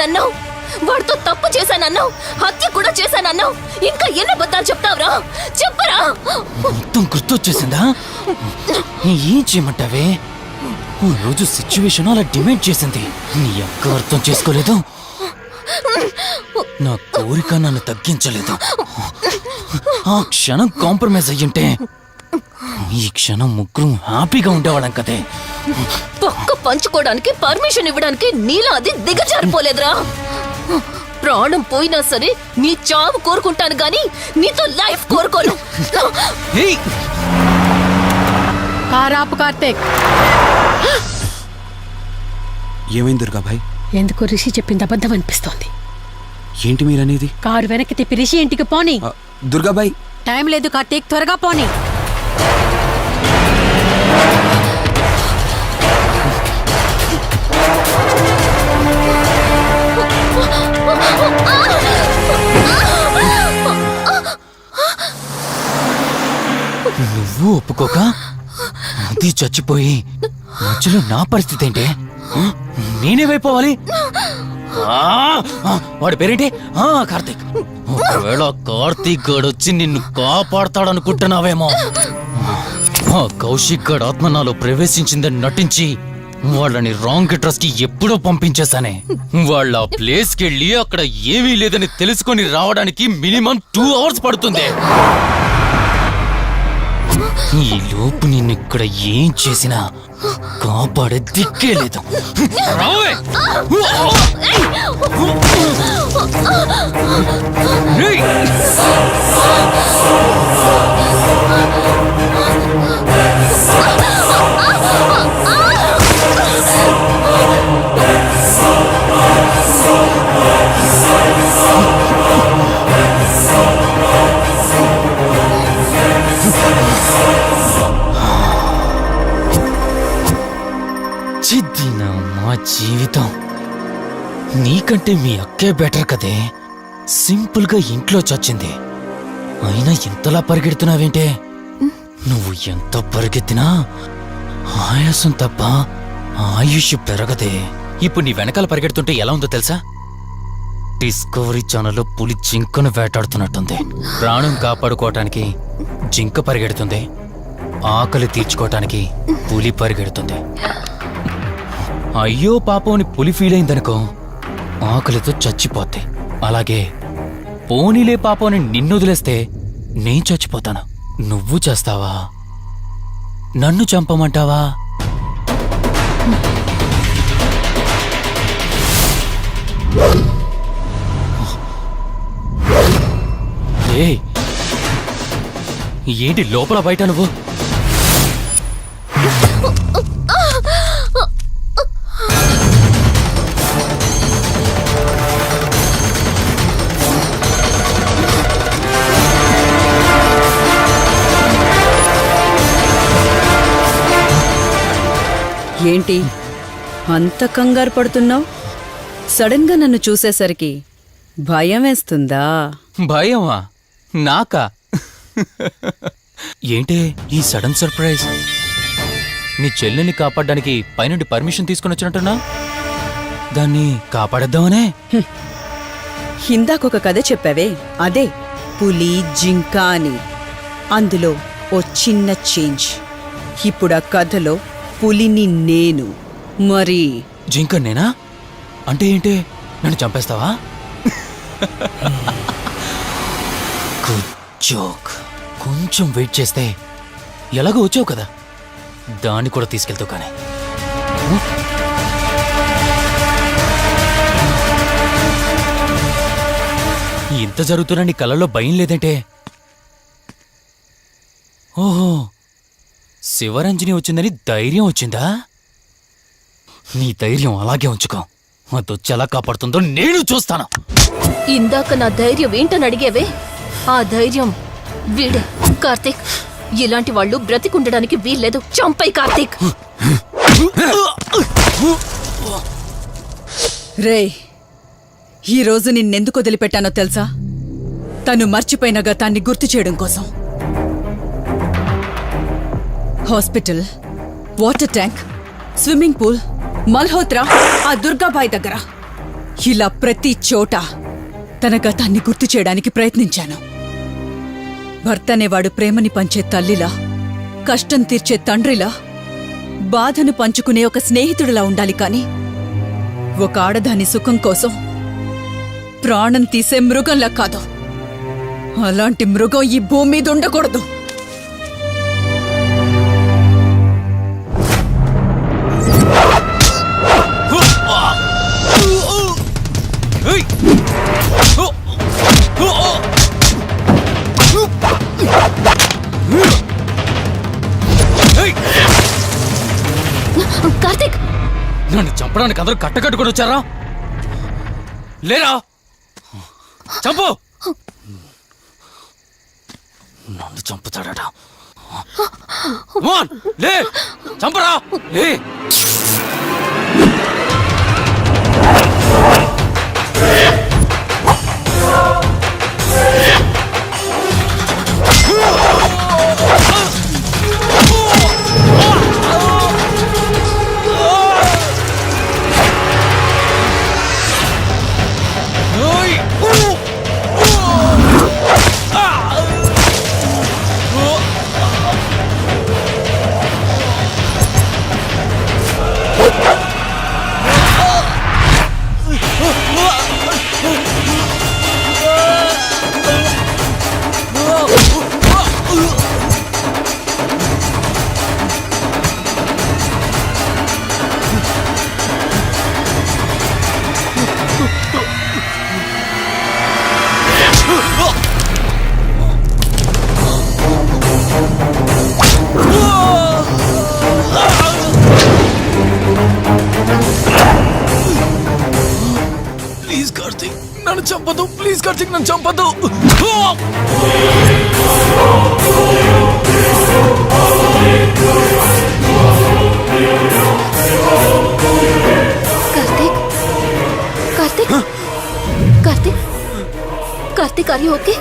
చేశానన్నావు? వాడితో తప్పు చేశానన్నావు? హత్య కూడా చేశానన్నావు? ఇంకా ఎన్ని అబద్ధాలు చెప్తావురా? చెప్పరా? మొత్తం గుర్తొచ్చేసిందా? ఏం చేయమంటావే? ఓ రోజు సిచ్యువేషన్ అలా డిమాండ్ చేసింది. నీ అక్క అర్థం చేసుకోలేదు. నా కోరిక నన్ను తగ్గించలేదు. ఆ క్షణం కాంప్రమైజ్ అయ్యుంటే ఈ క్షణం ముగ్గురు హ్యాపీగా ఉండేవాళ్ళం కదే. పక్క పంచుకోవడానికి పర్మిషన్ ఇవ్వడానికి నీలో అది దిగజారిపోలేదురా. ప్రాణం పోయినా సరే నీ చావు కోరుకుంటాను గాని నీతో లైఫ్ కోరుకోను! కారాపు కార్తీక్. ఏమైంది దుర్గాభాయ్ ఎందుకు రిషి చెప్పింది అబద్ధం అనిపిస్తోంది. ఏంటి మీరనేది? కారు వెనక్కి తిప్పి రిషి ఇంటికి పోని. దుర్గాబాయ్ టైం లేదు కార్తీక్ త్వరగా పోని. అది చచ్చిపోయి మధ్యలో నా పరిస్థితి ఏంటి? నేనేమైపోవాలి వాడి పేరేంటి? ఆ, కార్తీక్. ఒకవేళ కార్తీక్ గడు వచ్చి నిన్ను కాపాడతాడనుకుంటున్నావేమో. కౌశిక్ గడ్ ఆత్మ నాలో ప్రవేశించిందని నటించి వాళ్ళని రాంగ్ అడ్రస్కి ఎప్పుడో పంపించేశానే. వాళ్ళ ప్లేస్కి వెళ్ళి అక్కడ ఏమీ లేదని తెలుసుకొని రావడానికి మినిమం టూ అవర్స్ పడుతుంది. ఈ లోపు నిన్ను ఇక్కడ ఏం చేసినా కాపాడే దిక్కే లేదు. రావే! నీకంటే మీ అక్కే బెటర్ కదే. సింపుల్గా ఇంట్లో చచ్చింది. అయినా ఇంతలా పరిగెడుతున్నావేంటే? నువ్వు ఎంత పరిగెత్తినా ఆయాసం తప్ప ఆయుష్ పెరగదే. ఇప్పుడు నీ వెనకాల పరిగెడుతుంటే ఎలా ఉందో తెలుసా? డిస్కవరీ ఛానల్లో పులి జింకను వేటాడుతున్నట్టుంది. ప్రాణం కాపాడుకోవటానికి జింక పరిగెడుతుంది. ఆకలి తీర్చుకోవటానికి పులి పరిగెడుతుంది. అయ్యో పాపం అని పులి ఫీల్ అయిందనుకో ఆకలితో చచ్చిపోద్ది అలాగే పోనీలే పాపం అని నిన్ను వదిలేస్తే నేను చచ్చిపోతాను. నువ్వు చేస్తావా? నన్ను చంపమంటావా? ఏయ్ ఏంటి లోపల బయట నువ్వు? ఏంటి? అంత కంగారు పడుతున్నావు? సడన్గా నన్ను చూసేసరికి భయం వేస్తుందా? భయమా? నాకా? ఏంటి ఈ సడన్ సర్ప్రైజ్? నీ చెల్లెల్ని కాపాడడానికి పైనుండి పర్మిషన్ తీసుకుని వచ్చినట్టున్నా దాన్ని కాపాడేద్దామనే? ఇందాకొక కథ చెప్పావే అదే పులి జింక అని. అందులో ఓ చిన్న చేంజ్. ఇప్పుడు ఆ కథలో పులిని నేను. మరి? జింక నేనా? అంటే ఏంటి? నన్ను చంపేస్తావా? జోక్. కొంచెం వెయిట్ చేస్తే ఎలాగో వచ్చావు కదా? దాన్ని కూడా తీసుకెళ్తావు కానీ. ఇంత జరుగుతున్నా నీ కళ్ళలో భయం లేదంటే? ఓహో. శివరంజని వచ్చిందని ధైర్యం వచ్చిందా? నీ ధైర్యం అలాగే ఉంచుకో. అదొచ్చి ఎలా కాపాడుతుందో నేను చూస్తాను. ఇందాక నా ధైర్యం ఏంటని అడిగేవే? ఆ ధైర్యం వీడే కార్తీక్. ఇలాంటి వాళ్ళు బ్రతికుండడానికి వీల్లేదు. చంపై కార్తీక్. రే ఈరోజు నిన్నెందుకు వదిలిపెట్టానో తెలుసా? తను మర్చిపోయిన గతాన్ని గుర్తు చేయడం కోసం. Hospital water tank swimming pool Malhotra ఆ దుర్గాబాయ్ దగ్గర. ఇలా ప్రతి చోట తన గతాన్ని గుర్తు చేయడానికి ప్రయత్నించాను. భర్త అనేవాడు ప్రేమని పంచే తల్లిలా కష్టం తీర్చే తండ్రిలా బాధను పంచుకునే ఒక స్నేహితుడిలా ఉండాలి కానీ ఒక ఆడదాని సుఖం కోసం ప్రాణం తీసే మృగంలా కాదు. అలాంటి మృగం ఈ భూమి మీద ఉండకూడదు. చంపడానికి అందరూ కట్టకట్టుకొని వచ్చారా? లేరా? చంపు! నన్ను చంపుతాడట. లే! చంపరా! లే! కార్తీక్ నన్ను చంపదు. Karthik. Karthik. Karthik. Karthik are you okay